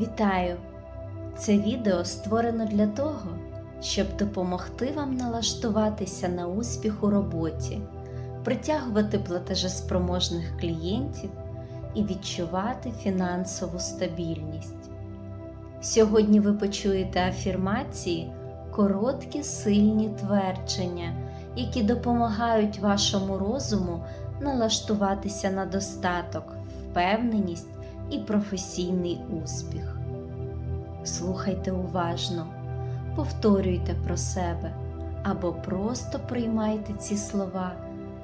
Вітаю! Це відео створено для того, щоб допомогти вам налаштуватися на успіх у роботі, притягувати платежеспроможних клієнтів і відчувати фінансову стабільність. Сьогодні ви почуєте афірмації, короткі сильні твердження, які допомагають вашому розуму налаштуватися на достаток, впевненість і професійний успіх. Слухайте уважно, повторюйте про себе або просто приймайте ці слова,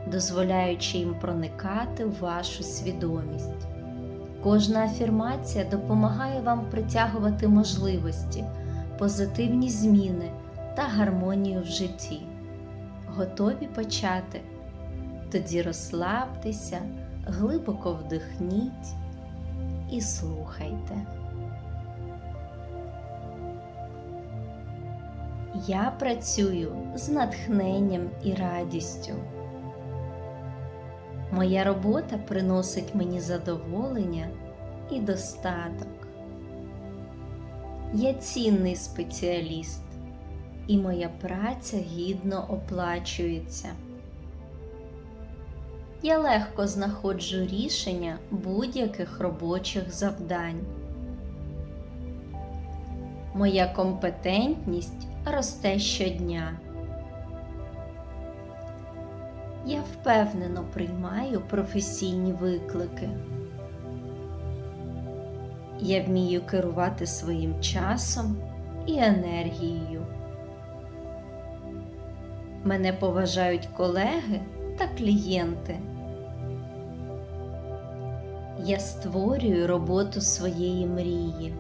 дозволяючи їм проникати в вашу свідомість. Кожна афірмація допомагає вам притягувати можливості, позитивні зміни та гармонію в житті. Готові почати? Тоді розслабтеся, глибоко вдихніть і слухайте. Я працюю з натхненням і радістю. Моя робота приносить мені задоволення і достаток. Я цінний спеціаліст, і моя праця гідно оплачується. Я легко знаходжу рішення будь-яких робочих завдань. Моя компетентність росте щодня. Я впевнено приймаю професійні виклики. Я вмію керувати своїм часом і енергією. Мене поважають колеги та клієнти. Я створюю роботу своєї мрії.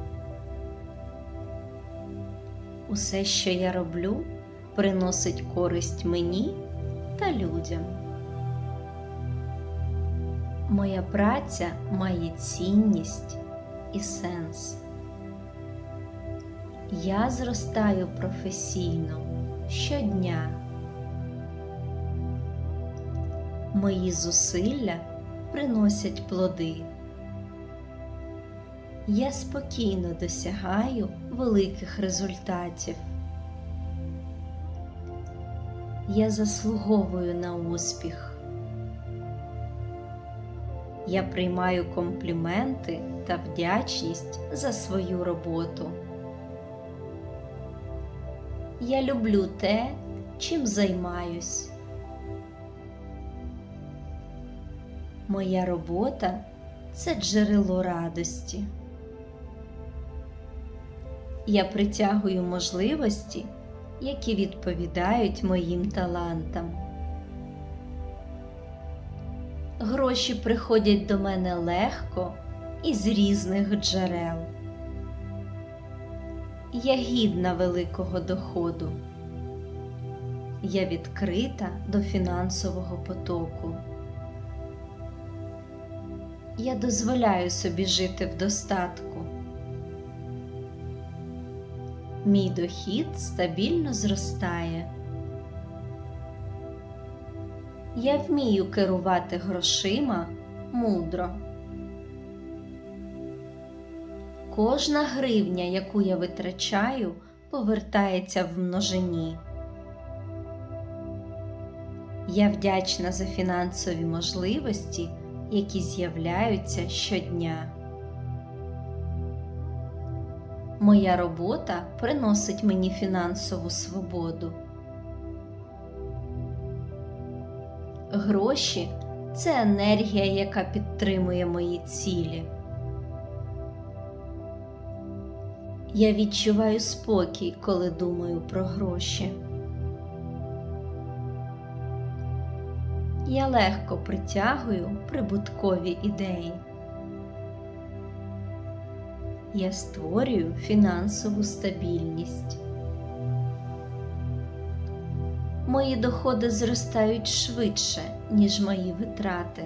Усе, що я роблю, приносить користь мені та людям. Моя праця має цінність і сенс. Я зростаю професійно щодня. Мої зусилля приносять плоди. Я спокійно досягаю великих результатів. Я заслуговую на успіх. Я приймаю компліменти та вдячність за свою роботу. Я люблю те, чим займаюсь. Моя робота це джерело радості. Я притягую можливості, які відповідають моїм талантам. Гроші приходять до мене легко і з різних джерел. Я гідна великого доходу. Я відкрита до фінансового потоку. Я дозволяю собі жити в достатку. Мій дохід стабільно зростає. Я вмію керувати грошима мудро. Кожна гривня, яку я витрачаю, повертається в множині. Я вдячна за фінансові можливості, які з'являються щодня. Моя робота приносить мені фінансову свободу. Гроші це енергія, яка підтримує мої цілі. Я відчуваю спокій, коли думаю про гроші. Я легко притягую прибуткові ідеї. Я створюю фінансову стабільність. Мої доходи зростають швидше, ніж мої витрати.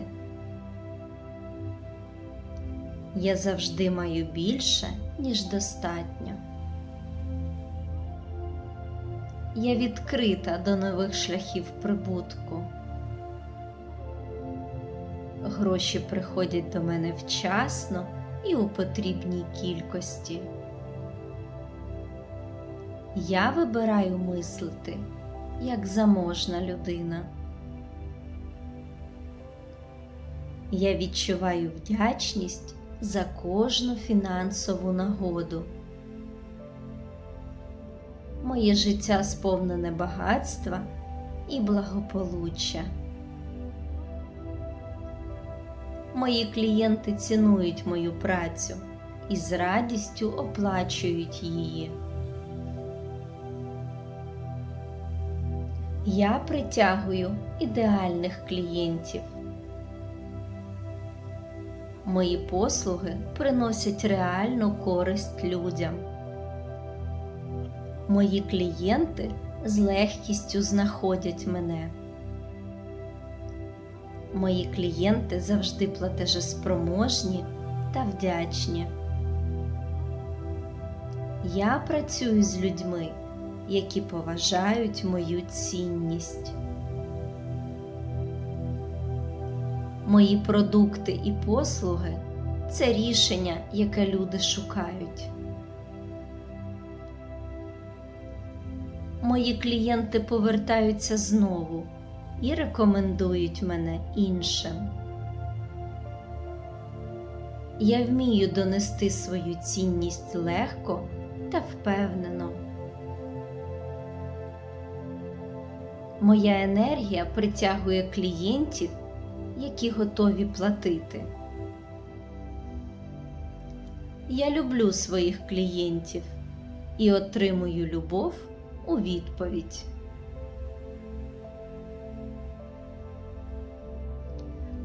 Я завжди маю більше, ніж достатньо. Я відкрита до нових шляхів прибутку. Гроші приходять до мене вчасно і у потрібній кількості. Я вибираю мислити як заможна людина. Я відчуваю вдячність за кожну фінансову нагоду. Моє життя сповнене багатства і благополуччя. Мої клієнти цінують мою працю і з радістю оплачують її. Я притягую ідеальних клієнтів. Мої послуги приносять реальну користь людям. Мої клієнти з легкістю знаходять мене. Мої клієнти завжди платежеспроможні та вдячні. Я працюю з людьми, які поважають мою цінність. Мої продукти і послуги це рішення, яке люди шукають. Мої клієнти повертаються знову і рекомендують мене іншим. Я вмію донести свою цінність легко та впевнено. Моя енергія притягує клієнтів, які готові платити. Я люблю своїх клієнтів і отримую любов у відповідь.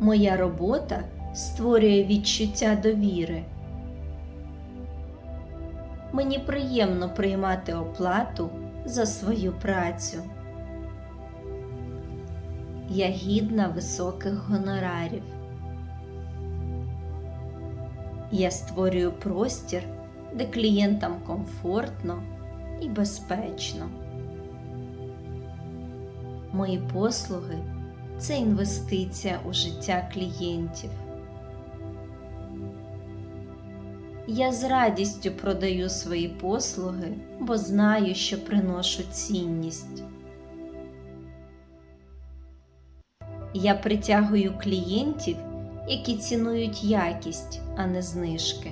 Моя робота створює відчуття довіри. Мені приємно приймати оплату за свою працю. Я гідна високих гонорарів. Я створюю простір, де клієнтам комфортно і безпечно. Мої послуги це інвестиція у життя клієнтів. Я з радістю продаю свої послуги, бо знаю, що приношу цінність. Я притягую клієнтів, які цінують якість, а не знижки.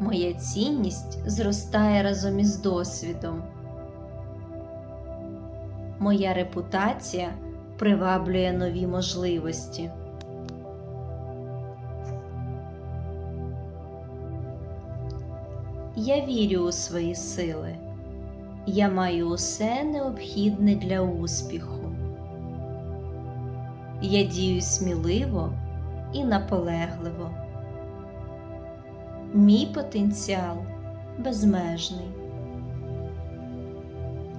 Моя цінність зростає разом із досвідом. Моя репутація приваблює нові можливості. Я вірю у свої сили. Я маю усе необхідне для успіху. Я дію сміливо і наполегливо. Мій потенціал безмежний.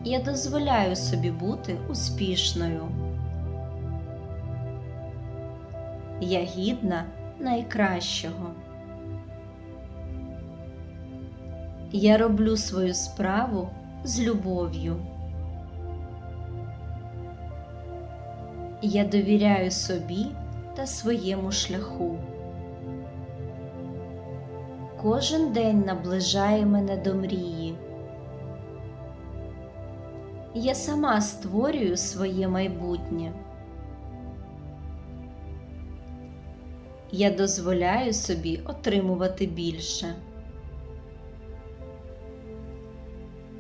Я дозволяю собі бути успішною. Я гідна найкращого. Я роблю свою справу з любов'ю. Я довіряю собі та своєму шляху. Кожен день наближає мене до мрії. Я сама створюю своє майбутнє. Я дозволяю собі отримувати більше.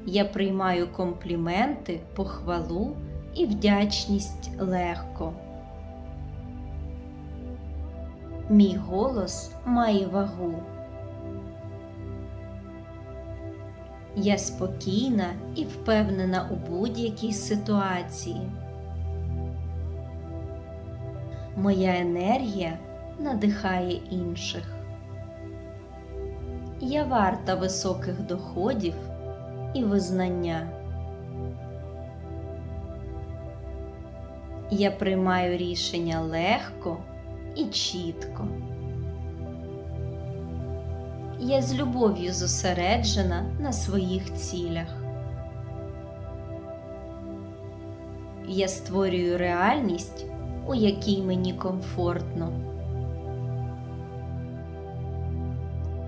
Я приймаю компліменти, похвалу і вдячність легко. Мій голос має вагу. Я спокійна і впевнена у будь-якій ситуації. Моя енергія надихає інших. Я варта високих доходів і визнання. Я приймаю рішення легко і чітко я з любов'ю зосереджена на своїх цілях. Я створюю реальність, у якій мені комфортно.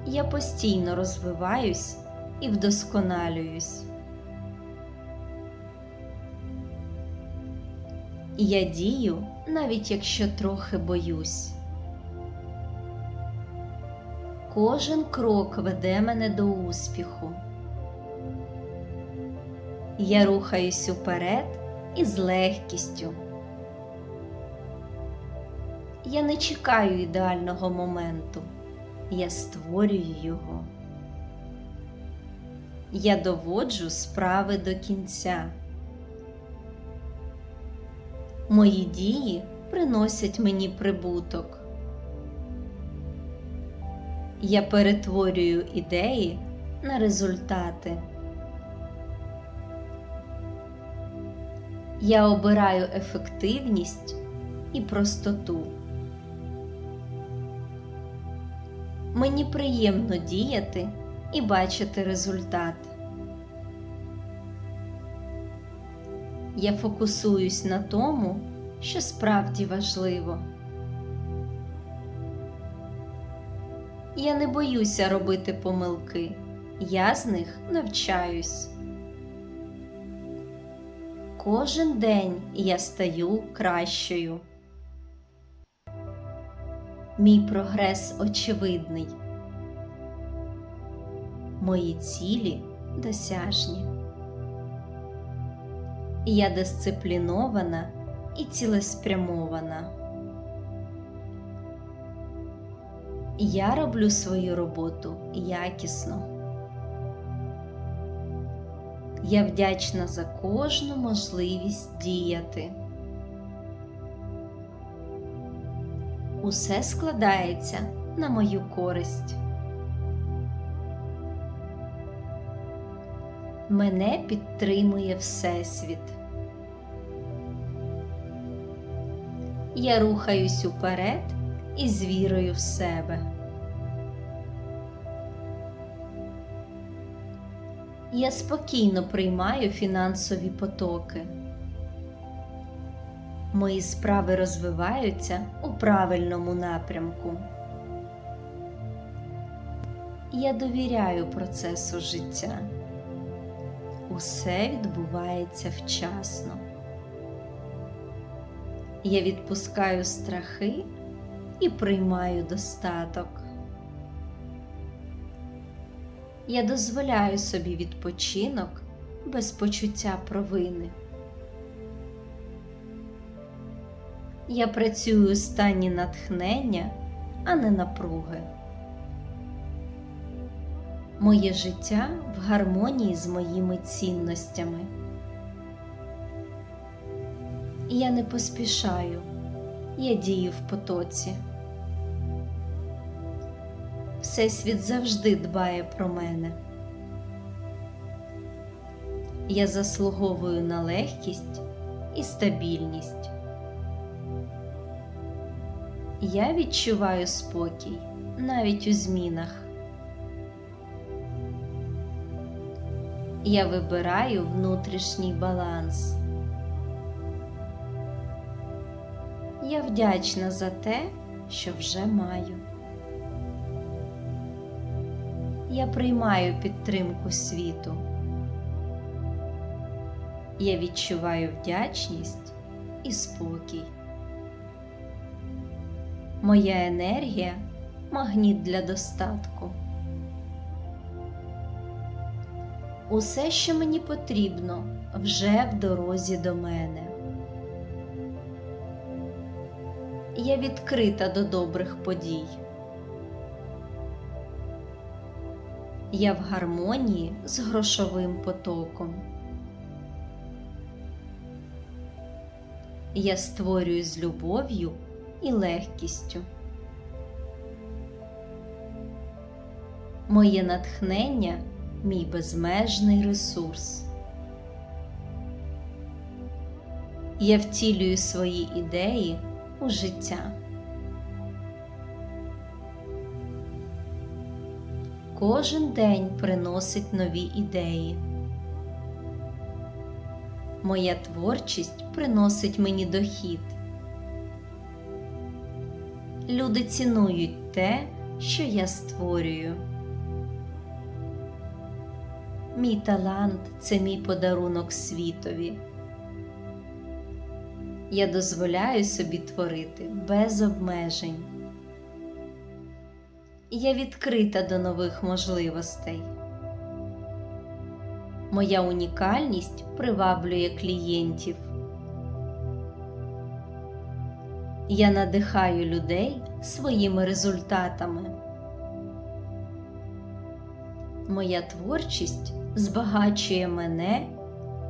Я постійно розвиваюсь і вдосконалююсь. Я дію, навіть якщо трохи боюсь. Кожен крок веде мене до успіху. Я рухаюсь уперед із легкістю. Я не чекаю ідеального моменту, я створюю його. Я доводжу справи до кінця. Мої дії приносять мені прибуток. Я перетворюю ідеї на результати. Я обираю ефективність і простоту. Мені приємно діяти і бачити результат. Я фокусуюсь на тому, що справді важливо. Я не боюся робити помилки, я з них навчаюсь. Кожен день я стаю кращою. Мій прогрес очевидний. Мої цілі досяжні. Я дисциплінована і цілеспрямована. Я роблю свою роботу якісно. Я вдячна за кожну можливість діяти. Усе складається на мою користь. Мене підтримує Всесвіт. Я рухаюсь уперед із вірою в себе. Я спокійно приймаю фінансові потоки. Мої справи розвиваються у правильному напрямку. Я довіряю процесу життя. Усе відбувається вчасно. Я відпускаю страхи і приймаю достаток. Я дозволяю собі відпочинок без почуття провини. Я працюю у стані натхнення, а не напруги. Моє життя в гармонії з моїми цінностями. Я не поспішаю, я дію в потоці. Всесвіт завжди дбає про мене. Я заслуговую на легкість і стабільність. Я відчуваю спокій навіть у змінах. Я вибираю внутрішній баланс. Я вдячна за те, що вже маю. Я приймаю підтримку світу. Я відчуваю вдячність і спокій. Моя енергія магніт для достатку. Усе, що мені потрібно, вже в дорозі до мене. Я відкрита до добрих подій. Я в гармонії з грошовим потоком. Я створюю з любов'ю і легкістю. Моє натхнення мій безмежний ресурс. Я втілюю свої ідеї у життя. Кожен день приносить нові ідеї. Моя творчість приносить мені дохід. Люди цінують те, що я створюю. Мій талант це мій подарунок світові. Я дозволяю собі творити без обмежень. Я відкрита до нових можливостей. Моя унікальність приваблює клієнтів. Я надихаю людей своїми результатами. Моя творчість збагачує мене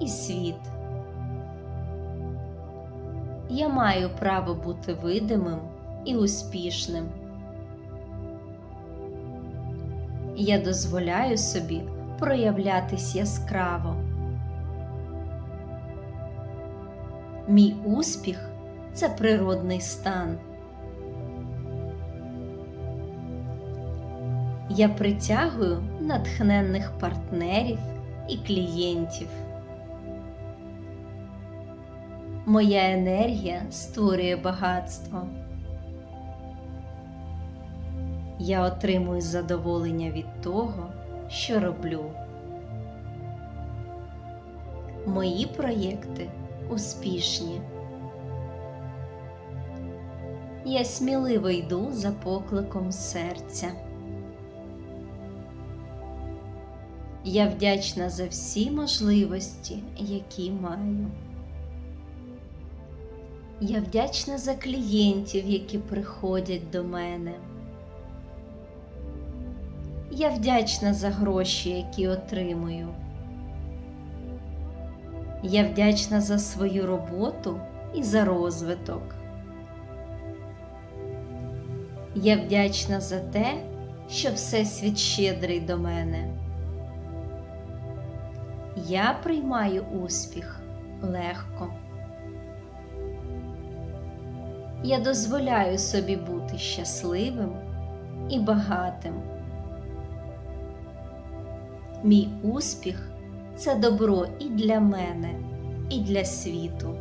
і світ. Я маю право бути видимим і успішним. Я дозволяю собі проявлятись яскраво. Мій успіх це природний стан. Я притягую натхненних партнерів і клієнтів. Моя енергія створює багатство. Я отримую задоволення від того, що роблю. Мої проєкти успішні. Я сміливо йду за покликом серця. Я вдячна за всі можливості, які маю. Я вдячна за клієнтів, які приходять до мене. Я вдячна за гроші, які отримую. Я вдячна за свою роботу і за розвиток. Я вдячна за те, що Всесвіт щедрий до мене. Я приймаю успіх легко. Я дозволяю собі бути щасливим і багатим. Мій успіх це добро і для мене, і для світу.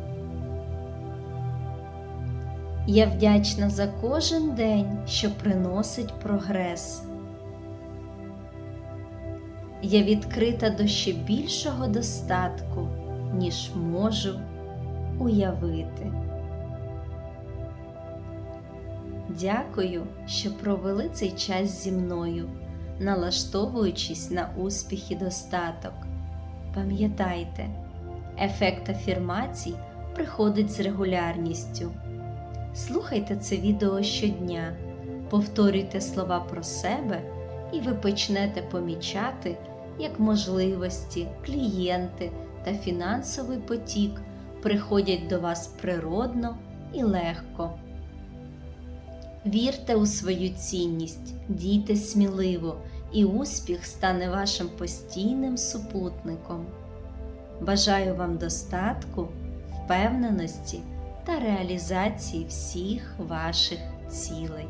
Я вдячна за кожен день, що приносить прогрес. Я відкрита до ще більшого достатку, ніж можу уявити. Дякую, що провели цей час зі мною, налаштовуючись на успіх і достаток. Пам'ятайте, ефект афірмацій приходить з регулярністю. Слухайте це відео щодня, повторюйте слова про себе, і ви почнете помічати, як можливості, клієнти та фінансовий потік приходять до вас природно і легко. Вірте у свою цінність, дійте сміливо, і успіх стане вашим постійним супутником. Бажаю вам достатку, впевненості та реалізації всіх ваших цілей.